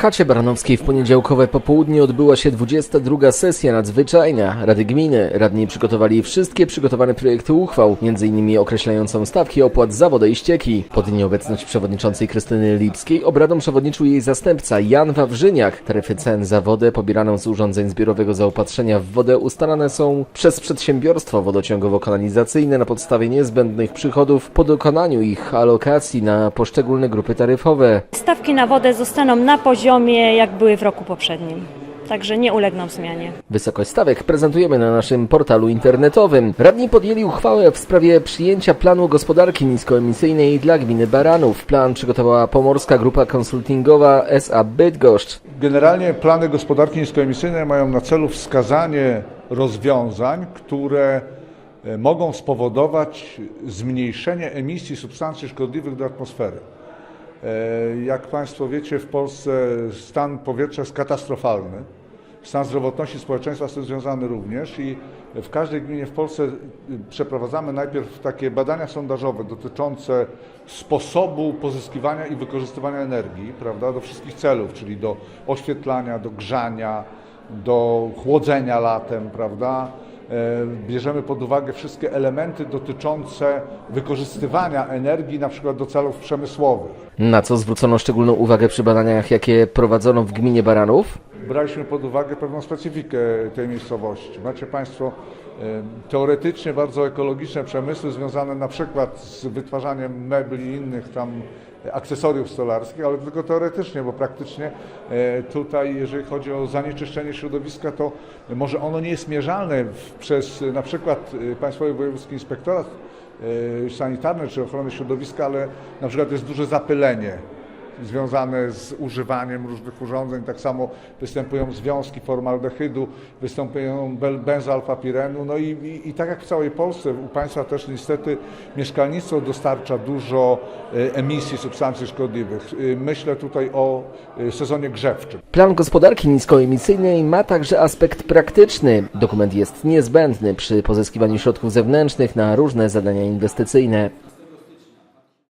chacie baranowskiej w poniedziałkowe popołudnie odbyła się 22. sesja nadzwyczajna Rady Gminy. Radni przygotowali wszystkie przygotowane projekty uchwał, m.in. określającą stawki opłat za wodę i ścieki. Pod nieobecność przewodniczącej Krystyny Lipskiej obradom przewodniczył jej zastępca Jan Wawrzyniak. Taryfy cen za wodę pobieraną z urządzeń zbiorowego zaopatrzenia w wodę ustalane są przez przedsiębiorstwo wodociągowo-kanalizacyjne na podstawie niezbędnych przychodów po dokonaniu ich alokacji na poszczególne grupy taryfowe. Stawki na wodę zostaną na poziomie, jak były w roku poprzednim. Także nie ulegną zmianie. Wysokość stawek prezentujemy na naszym portalu internetowym. Radni podjęli uchwałę w sprawie przyjęcia planu gospodarki niskoemisyjnej dla gminy Baranów. Plan przygotowała Pomorska Grupa Konsultingowa SA Bydgoszcz. Generalnie plany gospodarki niskoemisyjnej mają na celu wskazanie rozwiązań, które e, mogą spowodować zmniejszenie emisji substancji szkodliwych do atmosfery. E, Jak Państwo wiecie, w Polsce stan powietrza jest katastrofalny. Stan zdrowotności społeczeństwa jest związany również i w każdej gminie w Polsce y, przeprowadzamy najpierw takie badania sondażowe dotyczące sposobu pozyskiwania i wykorzystywania energii, prawda, do wszystkich celów, czyli do oświetlania, do grzania, do chłodzenia latem, prawda. E, Bierzemy pod uwagę wszystkie elementy dotyczące wykorzystywania energii, na przykład do celów przemysłowych. Na co zwrócono szczególną uwagę przy badaniach, jakie prowadzono w gminie Baranów? Braliśmy pod uwagę pewną specyfikę tej miejscowości. Macie Państwo e, teoretycznie bardzo ekologiczne przemysły związane na przykład z wytwarzaniem mebli i innych tam akcesoriów stolarskich, ale tylko teoretycznie, bo praktycznie e, tutaj, jeżeli chodzi o zanieczyszczenie środowiska, to może ono nie jest mierzalne przez na przykład e, Państwowy Wojewódzki Inspektorat Sanitarny czy Ochrony Środowiska, ale na przykład jest duże zapylenie związane z używaniem różnych urządzeń. Tak samo występują związki formaldehydu, występują benzoalfapirenu. No i, i, i tak jak w całej Polsce, u Państwa też niestety mieszkalnictwo dostarcza dużo e, emisji substancji szkodliwych. E, Myślę tutaj o e, sezonie grzewczym. Plan gospodarki niskoemisyjnej ma także aspekt praktyczny. Dokument jest niezbędny przy pozyskiwaniu środków zewnętrznych na różne zadania inwestycyjne.